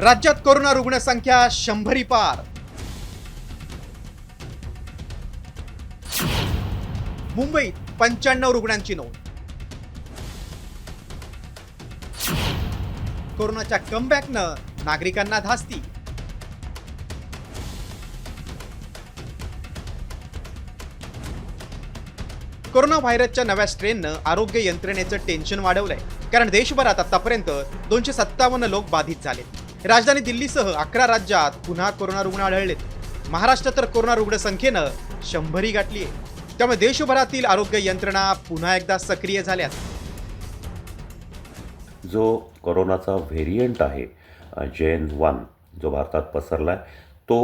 राज्यात कोरोना रुग्णसंख्या शंभरी पार. मुंबईत पंच्याण्णव रुग्णांची नोंद. कोरोनाच्या कमबॅकनं नागरिकांना धास्ती. कोरोना व्हायरसच्या नव्या स्ट्रेननं आरोग्य यंत्रणेचं टेन्शन वाढवलंय. कारण देशभरात आतापर्यंत दोनशे सत्तावन्न लोक बाधित झाले राजधानी दिल्लीसह अकरा राज्यात पुन्हा कोरोना रुग्ण आढळलेत. महाराष्ट्रात तर कोरोना रुग्ण संख्येनं शंभरी गाठली आहे त्यामुळे देशभरातील आरोग्य यंत्रणा पुन्हा एकदा सक्रिय झाल्यात. जो कोरोनाचा व्हेरियंट आहे जेन वन जो भारतात पसरला आहे तो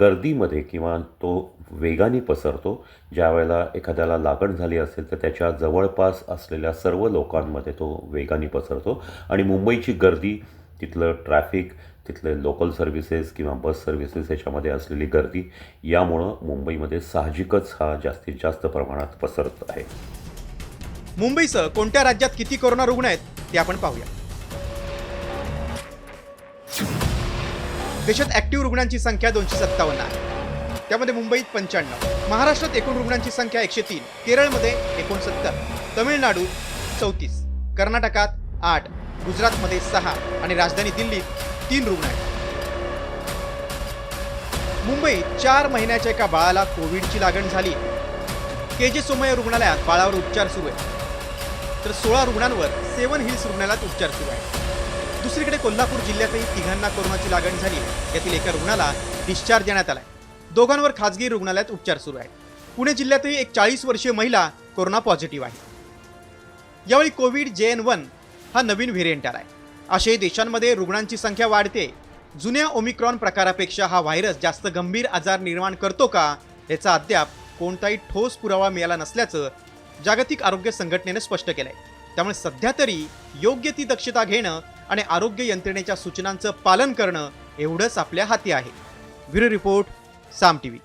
गर्दीमध्ये किंवा तो वेगाने पसरतो. ज्या वेळेला एखाद्याला लागण झाली असेल तर त्याच्या जवळपास असलेल्या सर्व लोकांमध्ये तो वेगाने पसरतो. आणि मुंबईची गर्दी तिथलं ट्रॅफिक तिथले लोकल सर्व्हिसेस किंवा बस सर्व्हिसेस याच्यामध्ये असलेली गर्दी यामुळं मुंबईमध्ये साहजिकच हा जास्तीत जास्त प्रमाणात पसरत आहे. मुंबईसह कोणत्या राज्यात किती कोरोना रुग्ण आहेत ते आपण पाहूया. देशात ऍक्टिव्ह रुग्णांची संख्या दोनशे सत्तावन्न आहे. त्यामध्ये मुंबईत पंच्याण्णव महाराष्ट्रात एकूण रुग्णांची संख्या एकशे तीन केरळमध्ये एकोणसत्तर तमिळनाडू चौतीस कर्नाटकात आठ गुजरातमध्ये सहा आणि राजधानी दिल्लीत तीन रुग्ण आहेत. मुंबईत चार महिन्याच्या एका बाळाला कोविडची लागण झाली. के जे सोमय्या रुग्णालयात बाळावर उपचार सुरू आहेत. तर सोळा रुग्णांवर सेवन हिल्स रुग्णालयात उपचार सुरू आहेत. दुसरीकडे कोल्हापूर जिल्ह्यातही तिघांना कोरोनाची लागण झाली. यातील एका रुग्णाला डिस्चार्ज देण्यात आलाय. दोघांवर खाजगी रुग्णालयात उपचार सुरू आहेत. पुणे जिल्ह्यातही एक चाळीस वर्षीय महिला कोरोना पॉझिटिव्ह आहे. यावेळी कोविड जे एन वन हा नवीन व्हेरियंट आलाय. असे देशांमध्ये रुग्णांची संख्या वाढते. जुन्या ओमिक्रॉन प्रकारापेक्षा हा व्हायरस जास्त गंभीर आजार निर्माण करतो का याचा अद्याप कोणताही ठोस पुरावा मिळाला नसल्याचं जागतिक आरोग्य संघटनेनं स्पष्ट केलंय. त्यामुळे सध्या तरी योग्य ती दक्षता घेणं आणि आरोग्य यंत्रणेच्या सूचनांचं पालन करणं एवढंच आपल्या हाती आहे. Bureau report Saam T V